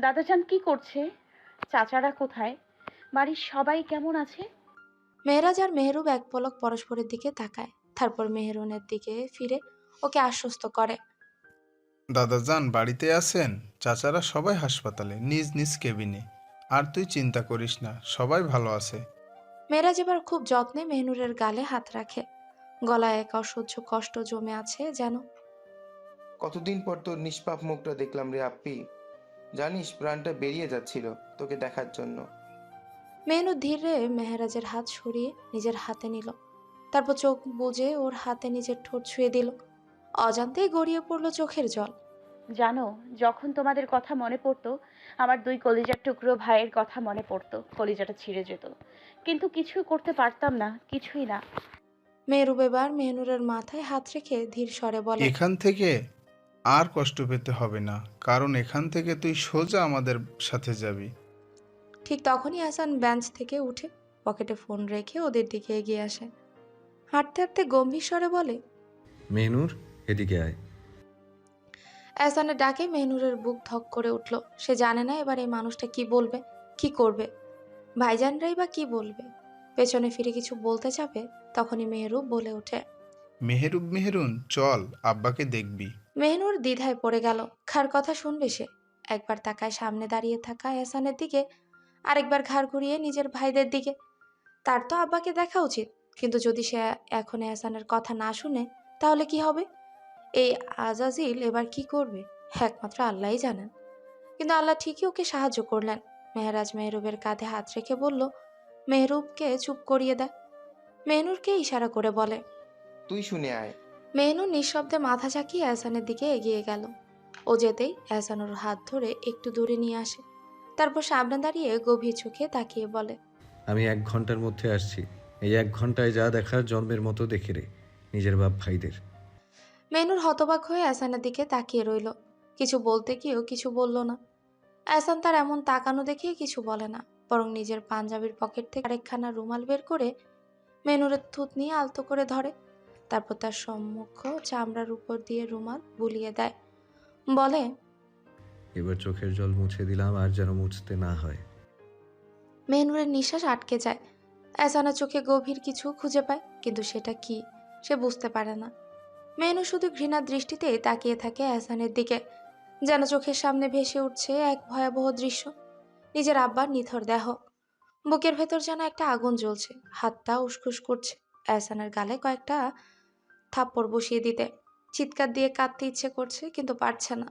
দাদাজান কি করছে? চাচারা কোথায়? বাড়ির সবাই কেমন আছে? মেহরাজ আর মেহরুব এক পলক পরস্পরের দিকে তাকায়। তারপর মেহরুনের দিকে ফিরে ওকে আশ্বস্ত করে। দাদাজান বাড়িতে আছেন? চাচারা সবাই হাসপাতালে নিজ নিজ কেবিনে। আর তুই চিন্তা করিস না সবাই ভালো আছে। মেহরাজ এবার খুব যত্নে মেহনুরের গালে হাত রাখে। গলায় এক অসহ্য কষ্ট জমে আছে যেন। কতদিন পর তোর নিষ্পাপ মুখটা দেখলাম রে আপ্পি। জানিস প্রাণটা বেরিয়ে যাচ্ছিল তোকে দেখার জন্য। মেহনু ধীরে মেহরাজের হাত সরিয়ে নিজের হাতে নিল। তারপর চোখ বুজে ওর হাতে নিজের ঠোঁট ছুঁয়ে দিল। অজান্তেই গড়িয়ে পড়ল চোখের জল। জানো যখন তোমাদের কথা মনে পড়তো আমার দুই কলিজার টুকরো ভাইয়ের কথা মনে পড়তো কলিজাটা ছিঁড়ে যেত। কিন্তু কিছুই করতে পারতাম না কিছুই না। মেহরুব এবার মেহনুরের মাথায় হাত রেখে ধীর স্বরে বলে এখান থেকে আর কষ্ট পেতে হবে না কারণ এখান থেকে তুই সোজা আমাদের সাথে যাবি। ঠিক তখনই হাসান বেঞ্চ থেকে উঠে পকেটে ফোন রেখে ওদের দিকে এগিয়ে আসে। হাঁটতে হাঁটতে গম্ভীর স্বরে বলে মেহনুর এদিকে আয়। এহসানের ডাকে মেহনুরের বুক ধক করে উঠল। সে জানে না এবার এই মানুষটা কি বলবে কি করবে। ভাইজানরাই বা কি বলবে? পেছনে ফিরে কিছু বলতে যাবে তখনই মেহরুব বলে ওঠে মেহেরুব মেহেরুন, চল, আব্বাকে দেখবি। মেহনুর দ্বিধায় পড়ে গেল। খার কথা শুনবে সে। একবার তাকায় সামনে দাঁড়িয়ে থাকা এহসানের দিকে, আরেকবার ঘাড় ঘুরিয়ে নিজের ভাইদের দিকে। তার তো আব্বাকে দেখা উচিত, কিন্তু যদি সে এখন এহসানের কথা না শুনে, তাহলে কি হবে? এই আজাজিল এবার কি করবে? একমাত্র আল্লাহই জানেন। কিন্তু আল্লাহ ঠিকই ওকে সাহায্য করলেন। মেহরাজ মেহরুবের কাঁধে হাত রেখে বলল, মেহরুবকে চুপ করিয়ে দেয় মেহনুরকে ইশারা করে বলে তুই শুনে আয়। মেহনুর নিঃশব্দে মাথা ঝাঁকিয়ে এহসানের দিকে এগিয়ে গেল। ও যেতেই এহসানুর হাত ধরে একটু দূরে নিয়ে আসে। তারপর সামনে দাঁড়িয়ে গভীর চোখে তাকিয়ে বলে আমি এক ঘণ্টার মধ্যে আসছি। এই এক ঘন্টায় যা দেখার জন্মের মতো দেখে রে নিজের বাপ ভাইদের। মেনুর হতবাক হয়ে এহসানের দিকে তাকিয়ে রইল। কিছু বলতে গিয়েও কিছু বলল না। এহসান তার এমন তাকানো দেখে কিছু বলে না বরং নিজের পাঞ্জাবির পকেট থেকে আরেকখানা রুমাল বের করে মেনুরের থুত নিয়ে আলতো করে ধরে। তারপর তার সম্মুখ চামড়ার উপর দিয়ে রুমাল বুলিয়ে দেয়। বলে এবার চোখের জল মুছে দিলাম আর যেন মুছতে না হয়। মেহনুরের নিঃশ্বাস আটকে যায়। এহসানের চোখে গভীর কিছু খুঁজে পায় কিন্তু সেটা কি সে বুঝতে পারে না। মেনু শুধু ঘৃণার দৃষ্টিতে তাকিয়ে থাকে এহসানের দিকে যেন চোখের সামনে ভেসে উঠছে এক ভয়াবহ দৃশ্য। নিজের আব্বার নিথর দেহ। বুকের ভেতর যেন একটা আগুন জ্বলছে হাতটা উসখুস করছে। এহসানের গালে কয়েকটা থাপ্পড় বসিয়ে দিতে। চিৎকার দিয়ে কাঁদতে ইচ্ছে করছে, কিন্তু পারছে না।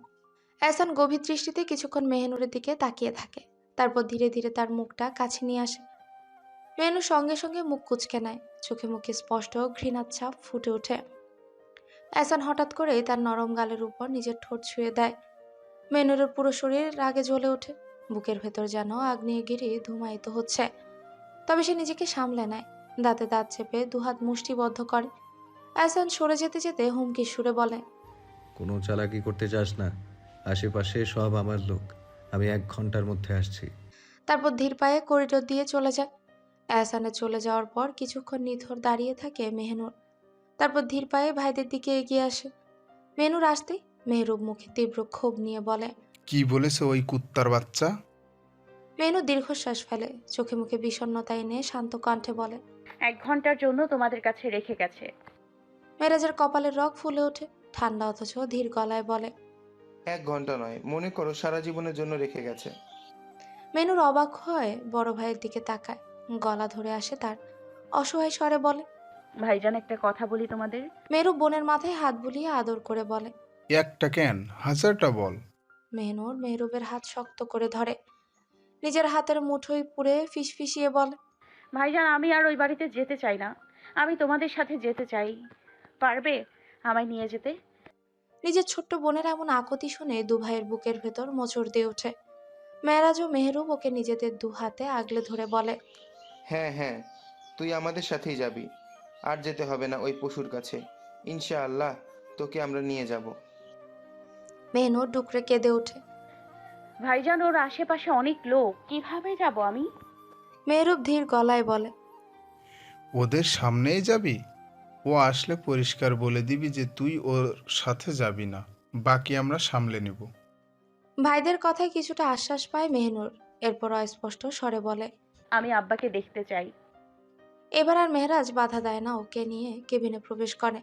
এহসান গভীর দৃষ্টিতে কিছুক্ষণ মেহনুরের দিকে তাকিয়ে থাকে। তারপর ধীরে ধীরে তার মুখটা কাছে নিয়ে আসে। মেনু সঙ্গে সঙ্গে মুখ কুচকে নেয়। চোখে মুখে স্পষ্ট ঘৃণার ছাপ ফুটে ওঠে। এহসান হঠাৎ করে তার নরম গালের উপর নিজের ঠোঁট ছুঁয়ে দেয়। মেনুরের পুরো শরীর রাগে জ্বলে ওঠে। বুকের ভেতর যেন আগ্নেয়গিরি ধুমায়িত হচ্ছে। তবে সে নিজেকে সামলে নেয়। দাঁতে দাঁত চেপে দুহাত মুষ্টিবদ্ধ করে। এহসান সরে যেতে যেতে হুমকির সুরে বলে কোনো চালাকি করতে চাস না। আশেপাশে সব আমার লোক। আমি এক ঘণ্টার মধ্যে আসছি। তারপর ধীর পায়ে করিডোর দিয়ে চলে যায়। এহসানে চলে যাওয়ার পর কিছুক্ষণ নিথর দাঁড়িয়ে থাকে মেহনুর। তারপর ধীর পায়ে ভাইদের দিকে এগিয়ে আসে। মেহনুর আসতেই মেহরুব মুখে তীব্র ক্ষোভ নিয়ে বলে কি বলেছে ওই কুত্তার বাচ্চা? মেনু দীর্ঘশ্বাস ফেলে চোখে মুখে বিষণ্ণতা এনে শান্ত কণ্ঠে বলে এক ঘণ্টার জন্য তোমাদের কাছে রেখে গেছে। মেরাজের কপালের রগ ফুলে ওঠে ঠান্ডা অথচ ধীর গলায় বলে এক ঘণ্টা নয় মনে করো সারা জীবনের জন্য রেখে গেছে। মেনুর অবাক হয় বড় ভাইয়ের দিকে তাকায় গলা ধরে আসে তার অসহায় স্বরে বলে ভাইজান একটা কথা বলি তোমাদের? মেরু বোনের মাথায় হাত বুলিয়ে আদর করে বলে একটা কেন? হাজারটা বল। মেহনুর মেহরুবের হাত শক্ত করে ধরে নিজের হাতের মুঠোয় পুড়ে ফিসফিসিয়ে বলে ভাইজান আমি আর ওই বাড়িতে যেতে চাই না। আমি তোমাদের সাথে যেতে চাই। পারবে আমায় নিয়ে যেতে? নিজের ছোট্ট বোনের এমন আকতি শুনে দু ভাইয়ের বুকের ভেতর মোচড় দিয়ে ওঠে। মেহরাজ ও মেহরুব ওকে নিজেদের দু হাতে আগলে ধরে বলে হ্যাঁ হ্যাঁ তুই আমাদের সাথেই যাবি। আর যেতে হবে না ওই পশুর কাছে। ইনশাআল্লাহ তোকে আমরা নিয়ে যাব। মেহনুর ডুকরে কেঁদে ওঠে। ভাইজান ওর আশেপাশে অনেক লোক। কীভাবে যাব আমি? মেহরুব ধীর গলায় বলে ওদের সামনেই যাবি? ও আসলে পরিষ্কার বলে দিবি যে তুই ওর সাথে যাবি না। বাকি আমরা সামলে নেব। ভাইদের কথায় কিছুটা আশ্বাস পায় মেহনুর। এরপর অস্পষ্ট স্বরে বলে আমি আব্বাকে দেখতে চাই। এবার আর মেহরাজ বাধা দেয় না ওকে নিয়ে কেবিনে প্রবেশ করে।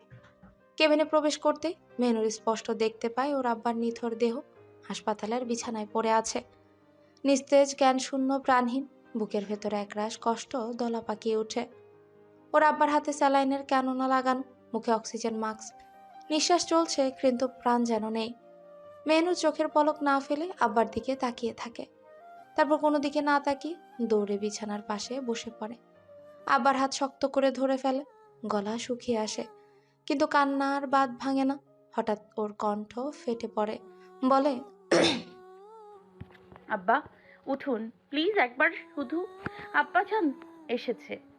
কেবিনে প্রবেশ করতে মেহনুর স্পষ্ট দেখতে পায় ওর আব্বার নিথর দেহ হাসপাতালের বিছানায় পড়ে আছে। নিস্তেজ জ্ঞান শূন্য প্রাণহীন বুকের ভেতরে একরাশ কষ্ট দলা পাকিয়ে ওঠে। ওর আব্বার হাতে স্যালাইনের ক্যানোনা লাগানো? মুখে অক্সিজেন মাস্ক। নিঃশ্বাস চলছে, কিন্তু প্রাণ যেন নেই। মেনু চোখের পলক না ফেলে আব্বার দিকে তাকিয়ে থাকে। তারপর কোনো দিকে না তাকিয়ে দৌড়ে বিছানার পাশে বসে পড়ে। আব্বার হাত শক্ত করে ধরে ফেলে, গলা শুকিয়ে আসে। কিন্তু কান্নার বাদ ভাঙে না। হঠাৎ ওর কণ্ঠ ফেটে পড়ে। বলে, আব্বা, উঠুন। প্লিজ একবার শুধু, আব্বাজান এসেছে।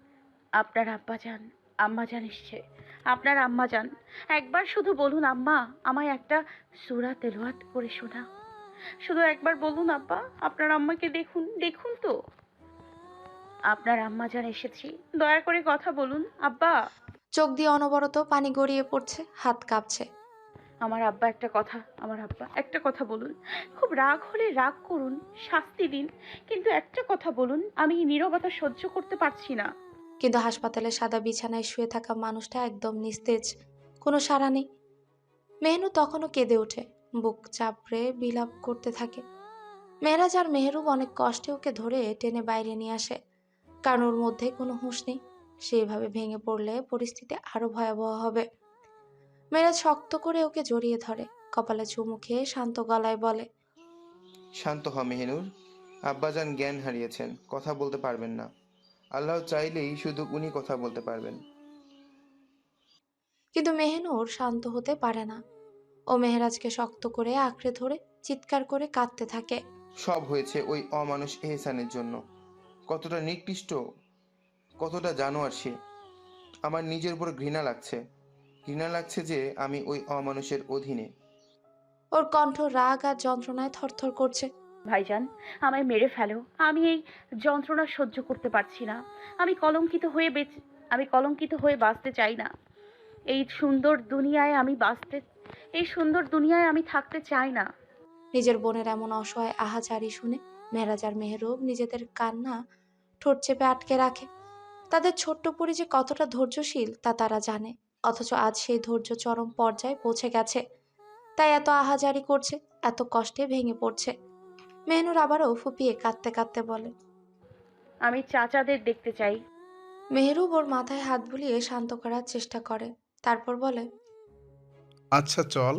আপনার আব্বা যান আম্মা আম্মাজান এসছে আপনার আম্মাজান একবার শুধু বলুন আম্মা আমায় একটা সুরা তেলোয়াত করে শোনা। শুধু একবার বলুন আব্বা আপনার আম্মাকে দেখুন দেখুন তো। আপনার আম্মাজান এসেছি। দয়া করে কথা বলুন আব্বা। চোখ দিয়ে অনবরত পানি গড়িয়ে পড়ছে হাত কাঁপছে। আমার আব্বা একটা কথা আমার আব্বা একটা কথা বলুন। খুব রাগ হলে রাগ করুন শাস্তি দিন। কিন্তু একটা কথা বলুন আমি নীরবতা সহ্য করতে পারছি না। কিন্তু হাসপাতালে সাদা বিছানায় শুয়ে থাকা মানুষটা একদম নিস্তেজ, কোনো সাড়া নেই। মেহনু তখনও কেঁদে ওঠে, বুক চাপড়ে বিলাপ করতে থাকে। মেহরাজ আর মেহরুব অনেক কষ্টে ওকে ধরে টেনে বাইরে নিয়ে আসে, কারণ ওর মধ্যে কোনো হুঁশ নেই। সেইভাবে ভেঙে পড়লে পরিস্থিতি আরও ভয়াবহ হবে। মেহরাজ শক্ত করে ওকে জড়িয়ে ধরে, কপালে চুমু খেয়ে শান্ত গলায় বলে, শান্ত হ মেহেনুর, আব্বাজান জ্ঞান হারিয়েছেন, কথা বলতে পারবেন না। আল্লাহ চাইলেই শুধু উনি কথা বলতে পারবেন। কিন্তু মেহনুর শান্ত হতে পারে না। ও মেহরাজকে শক্ত করে আঁকড়ে ধরে চিৎকার করে কাঁদতে থাকে। সব হয়েছে ওই অমানুষ এহসানের জন্য। কতটা নিকৃষ্ট কতটা জানোয়ার সে। আমার নিজের উপর ঘৃণা লাগছে। ঘৃণা লাগছে যে আমি ওই অমানুষের অধীনে। ওর কণ্ঠ রাগ আর যন্ত্রণায় থরথর করছে। ভাইজান, আমায় মেরে ফেলো। আমি এই যন্ত্রণা সহ্য করতে পারছি না। আমি কলঙ্কিত হয়ে বেঁচে, আমি কলঙ্কিত হয়ে বাঁচতে চাই না। এই সুন্দর দুনিয়ায় আমি বাঁচতে, এই সুন্দর দুনিয়ায় আমি থাকতে চাই না। নিজের বোনের এমন অসহায় আহাজারি শুনে মেহরাজ আর মেহরুব নিজেদের কান্না ঠোঁট চেপে আটকে রাখে। তাদের ছোট্ট পরি যে কতটা ধৈর্যশীল তা তারা জানে, অথচ আজ সেই ধৈর্য চরম পর্যায়ে পৌঁছে গেছে। তাই এত আহাজারি করছে, এত কষ্টে ভেঙে পড়ছে। মেহনুর আবারও ফুপিয়ে কাঁদতে কাঁদতে বলে আমি চাচাদের দেখতে চাই। মেহরুব ওর মাথায় হাত বুলিয়ে শান্ত করার চেষ্টা করে তারপর বলে আচ্ছা চল।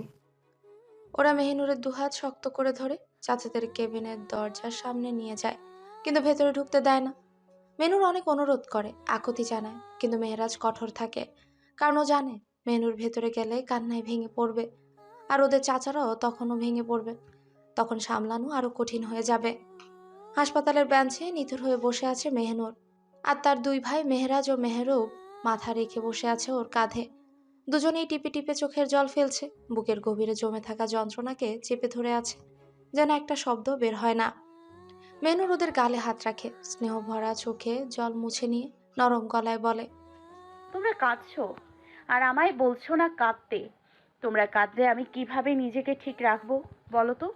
ওরা মেহিনুরের দুহাত শক্ত করে ধরে চাচাদের কেবিনের দরজার সামনে নিয়ে যায় কিন্তু ভেতরে ঢুকতে দেয় না। মেনুর অনেক অনুরোধ করে আকুতি জানায় কিন্তু মেহরাজ কঠোর থাকে কারণ ও জানে মেনুর ভেতরে গেলে কান্নায় ভেঙে পড়বে আর ওদের চাচারাও তখনও ভেঙে পড়বে। তখন সামলানো আরও কঠিন হয়ে যাবে। হাসপাতালের বেঞ্চে নিথর হয়ে বসে আছে মেহনুর। আর তার দুই ভাই মেহরাজ ও মেহরুব মাথা রেখে বসে আছে ওর কাঁধে। দুজনেই টিপে টিপে চোখের জল ফেলছে। বুকের গভীরে জমে থাকা যন্ত্রণাকে চেপে ধরে আছে। যেন একটা শব্দ বের হয় না। মেনুর ওদের গালে হাত রাখে। স্নেহ ভরা চোখে জল মুছে নিয়ে নরম গলায় বলে, তোমরা কাঁদছো? আর আমায় বলছো না কাঁদতে। তোমরা কাঁদলে আমি কীভাবে নিজেকে ঠিক রাখব? বলো তো।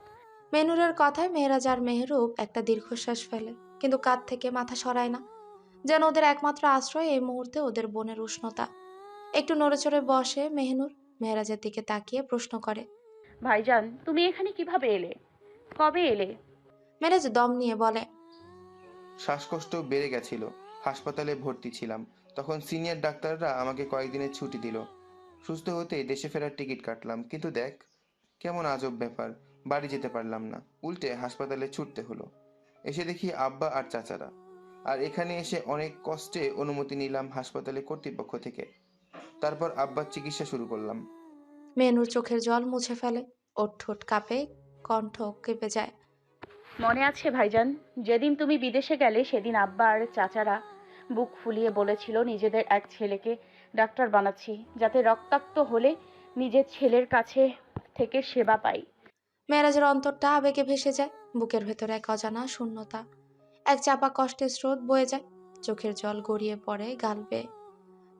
মেনুরের কথায় মেহরাজ আর মেহরুব একটা দীর্ঘশ্বাস ফেলে কিন্তু কাঁধ থেকে মাথা সরায় না। যেন ওদের একমাত্র আশ্রয় এই মুহূর্তে ওদের বোনের উষ্ণতা। একটু নড়েচড়ে বসে মেহনুর মেহরাজের দিকে তাকিয়ে প্রশ্ন করে ভাইজান তুমি এখানে কীভাবে এলে? কবে এলে? মেহরাজ দম নিয়ে বলে শ্বাসকষ্ট বেড়ে গেছিল হাসপাতালে ভর্তি ছিলাম। তখন সিনিয়র ডাক্তাররা আমাকে কয়েকদিনের ছুটি দিল। সুস্থ হতেই দেশে ফেরার টিকিট কাটলাম কিন্তু দেখ কেমন আজব ব্যাপার। বাড়ি যেতে পারলাম না। উল্টে হাসপাতালে ছুটতে হলো। এসে দেখি আব্বা আর চাচারা। আর এখানে এসে অনেক কষ্টে অনুমতি নিলাম হাসপাতালে কর্তৃপক্ষ থেকে। তারপর আব্বার চিকিৎসা শুরু করলাম। মেনুর চোখের জল মুছে ফেলে। ওর ঠোঁট কাঁপে কণ্ঠ কেঁপে যায়। মনে আছে ভাইজান যেদিন তুমি বিদেশে গেলে সেদিন আব্বা আর চাচারা বুক ফুলিয়ে বলেছিল নিজেদের এক ছেলেকে ডাক্তার বানাচ্ছি যাতে রক্তাক্ত হলে নিজের ছেলের কাছে থেকে সেবা পাই। মেরাজের অন্তরটা আবেগে ভেসে যায়, বুকের ভেতরে এক অজানা শূন্যতা। এক চাপা কষ্টের স্রোত বয়ে যায়, চোখের জল গড়িয়ে পড়ে গাল বেয়ে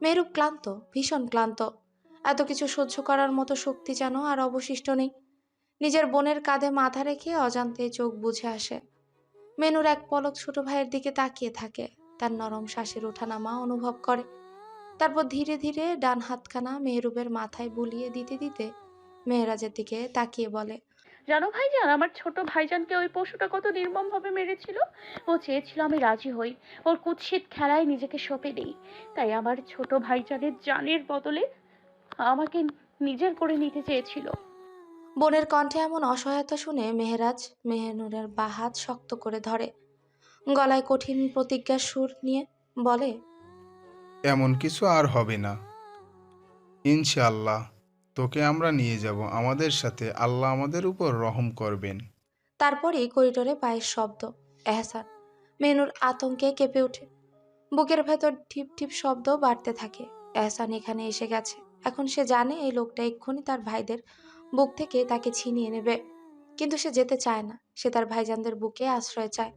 মেরুপ ক্লান্ত, ভীষণ ক্লান্ত। এত কিছু সহ্য করার মতো শক্তি যেন আর অবশিষ্ট নেই। নিজের বোনের কাঁধে মাথা রেখে অজান্তে চোখ বুঝে আসে। মেনুর এক পলক ছোট ভাইয়ের দিকে তাকিয়ে থাকে, তার নরম শ্বাসের ওঠানামা অনুভব করে। তারপর ধীরে ধীরে ডান হাতখানা মেহরুবের মাথায় বুলিয়ে দিতে দিতে মেহরাজের দিকে তাকিয়ে বলে জানো ভাইজান আমার ছোট ভাইজানকে ওই পশুটা কত নির্মমভাবে মেরেছিল? ও চেয়েছিল আমি রাজি হই। ওর কুৎসিত খেলায় নিজেকে সঁপে দিই। তাই আমার ছোট ভাইজানের জানের বদলে আমাকে নিজের করে নিতে চেয়েছিল। বোনের কণ্ঠে এমন অসহায়তা শুনে মেহরাজ মেহনুরের বাহাত শক্ত করে ধরে। গলায় কঠিন প্রতিজ্ঞার সুর নিয়ে বলে এমন কিছু আর হবে না। ইনশাআল্লাহ। তোকে আমরা নিয়ে যাব, আমাদের সাথে আল্লাহ আমাদের উপর রহম করবেন। তারপরেই করিডোরে পায়ের শব্দ, এহসান, মেনুর আতঙ্কে কেঁপে ওঠে। বুকের ভেতর ঠিপ ঠিপ শব্দ বাড়তে থাকে, এহসান এখানে এসে গেছে। এখন সে জানে এই লোকটা এক্ষুনি তার ভাইদের বুক থেকে তাকে ছিনিয়ে নেবে। কিন্তু সে যেতে চায় না, সে তার ভাইজানদের বুকে আশ্রয় চায়।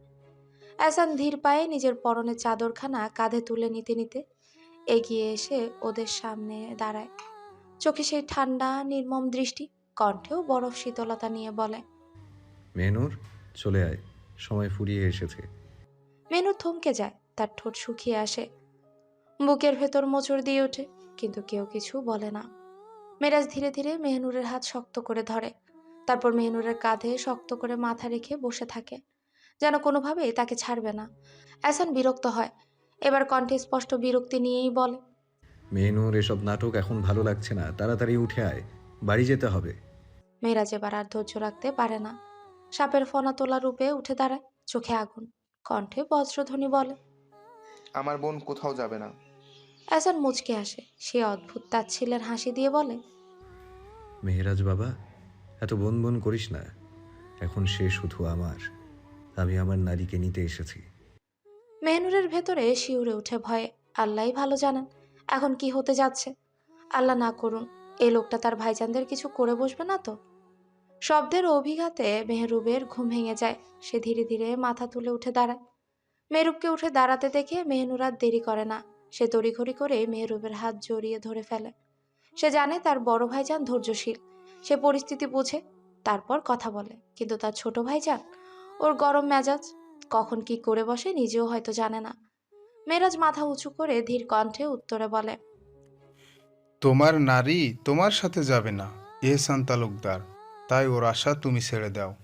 এহসান ধীর পায়ে নিজের পরনের চাদরখানা কাঁধে তুলে নিতে নিতে এগিয়ে এসে ওদের সামনে দাঁড়ায়। চোখে সেই ঠান্ডা নির্মম দৃষ্টি কণ্ঠেও বরফ শীতলতা নিয়ে বলে। মেনুর চলে আয় সময় ফুরিয়ে এসেছে। মেনু থমকে যায় তার ঠোঁট শুকিয়ে আসে। বুকের ভেতর মোচড় দিয়ে ওঠে কিন্তু কেউ কিছু বলে না। মেরাজ ধীরে ধীরে মেহনুরের হাত শক্ত করে ধরে। তারপর মেহনুরের কাঁধে শক্ত করে মাথা রেখে বসে থাকে। যেন কোনোভাবেই তাকে ছাড়বে না। এসান বিরক্ত হয়। এবার কণ্ঠে স্পষ্ট বিরক্তি নিয়েই বলে মেনুর এসব নাটক এখন ভালো লাগছে না তাড়াতাড়ি উঠে আয় বাড়ি যেতে হবে। মেয়েরাজ এবার আর ধৈর্য রাখতে পারে না। সাপের ফনা তোলা রূপে উঠে দাঁড়ায় চোখে আগুন কণ্ঠে বজ্রধ্বনি বলে। আমার বোন কোথাও যাবে না। এসান মুচকে আসে সে অদ্ভুত তাচ্ছিলের হাসি দিয়ে বলে মেহরাজ বাবা এত বন বন করিস না এখন সে শুধু আমার আমি আমার নারীকে নিতে এসেছি। মেহনুরের ভেতরে শিউরে উঠে ভয়ে আল্লাহ ভালো জানেন এখন কি হতে যাচ্ছে? আল্লাহ না করুন, এই লোকটা তার ভাইজানদের কিছু করে বসবে না তো? শব্দের অভিঘাতে মেহরুবের ঘুম ভেঙে যায়। সে ধীরে ধীরে মাথা তুলে উঠে দাঁড়ায়। মেহরুবকে উঠে দাঁড়াতে দেখে মেহনুর আর দেরি করে না। সে তড়িঘড়ি করে মেহরুবের হাত জড়িয়ে ধরে ফেলে। সে জানে তার বড় ভাইজান ধৈর্যশীল। সে পরিস্থিতি বুঝে, তারপর কথা বলে। কিন্তু তার ছোট ভাইজান, ওর গরম মেজাজ, কখন কি করে বসে নিজেও হয়তো জানে না। মেরাজ মাথা উঁচু করে ধীর কণ্ঠে উত্তরে বলে তোমার নারী তোমার সাথে যাবে না এহসান তালুকদার তাই ওর আশা তুমি ছেড়ে দাও।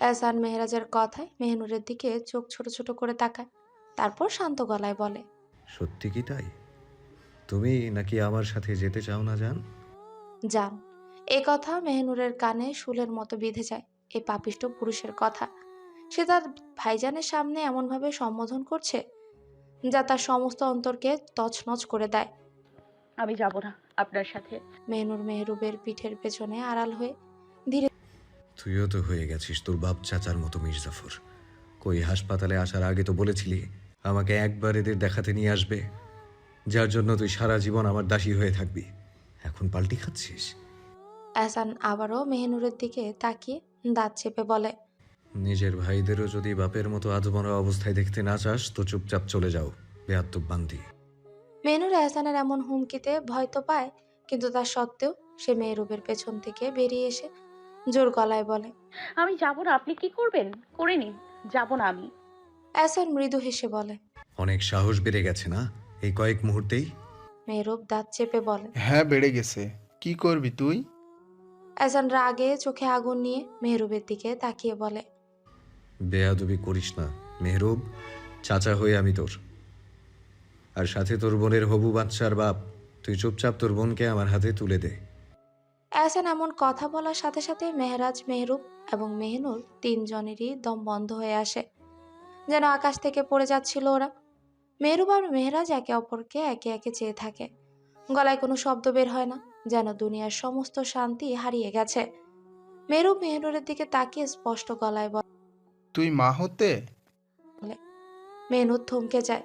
এহসান মেহরাজের কথায় মেহনুরের দিকে চোখ ছোট ছোট করে তাকায় তারপর শান্ত গলায় বলে সত্যি কি তাই? তুমি নাকি আমার সাথে যেতে চাও না জান? যান এ কথা মেহনুরের কানে শুলের মতো বিঁধে যায় এই পাপিষ্ট পুরুষের কথা। সে তার ভাইজানের সামনে এমনভাবে সম্বোধন করছে যা তার সমস্ত অন্তরকে তছনছ করে দেয়। আমি যাব না আপনার সাথে। মেহনুর মেহরুবের পিঠের পেছনে আড়াল হয়ে ধীরে তুইও তো হয়ে গেছিস তোর বাপ চাচার মতো মির্জাফর। কই হাসপাতালে আসার আগে তো বলেছিলি আমাকে একবার এদের দেখাতে নিয়ে আসবে। যার জন্য তুই সারা জীবন আমার দাসী হয়ে থাকবি। এখন পাল্টি খাচ্ছিস? এহসান আবারও মেহনুরের দিকে তাকিয়ে দাঁত চেপে বলে নিজের ভাইদেরও যদি বাপের মতো আধমরা অবস্থায় দেখতে না চাস তো চুপচাপ চলে যাও বেয়াত্তব বান্দি। মেনুর এহসানের এমন হুমকিতে ভয় তো পায় কিন্তু তা সত্ত্বেও সে মেহরুবের পেছন থেকে বেরিয়ে এসে জোর গলায় বলে আমি যাব না আপনি কি করবেন? করে নিন যাব না আমি। এহসান মৃদু হেসে বলে অনেক সাহস বেড়ে গেছে না এই কয়েক মুহূর্তেই? মেহরুব দাঁত চেপে বলে হ্যাঁ বেড়ে গেছে। কি করবি তুই? এহসান রাগে চোখে আগুন নিয়ে মেহরুবের দিকে তাকিয়ে বলে বেয়াদবি করিস না, মেহরুব। চাচা হয়ে আমি তোর। আর সাথে তোর বোনের হবু বাচ্চার বাপ। তুই চুপচাপ তোর বোনকে আমার হাতে তুলে দে। এহসান এমন কথা বলার সাথে সাথে মেহরাজ, মেহরুব এবং মেহনুর তিনজনেরই দম বন্ধ হয়ে আসে। যেন আকাশ থেকে পড়ে যাচ্ছিল ওরা। মেহরুব আর মেহরাজ একে অপরকে একে একে চেয়ে থাকে। গলায় কোনো শব্দ বের হয় না, যেন দুনিয়ার সমস্ত শান্তি হারিয়ে গেছে। মেহরুব, মেহনুরের দিকে তাকিয়ে স্পষ্ট গলায় বলে তুই মা হতে? মেহনুর থমকে যায়।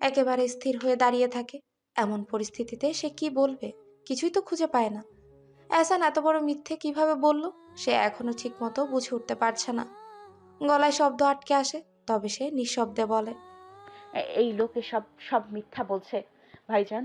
একেবারে স্থির হয়ে দাঁড়িয়ে থাকে। এমন পরিস্থিতিতে সে কি বলবে? কিছুই তো খুঁজে পায় না। এহসান এত বড় মিথ্যে কীভাবে বলল? সে এখনও ঠিকমতো বুঝে উঠতে পারছে না। গলায় শব্দ আটকে আসে তবে সে নিঃশব্দে বলে। এই লোকে সব সব মিথ্যা বলছে ভাইজান।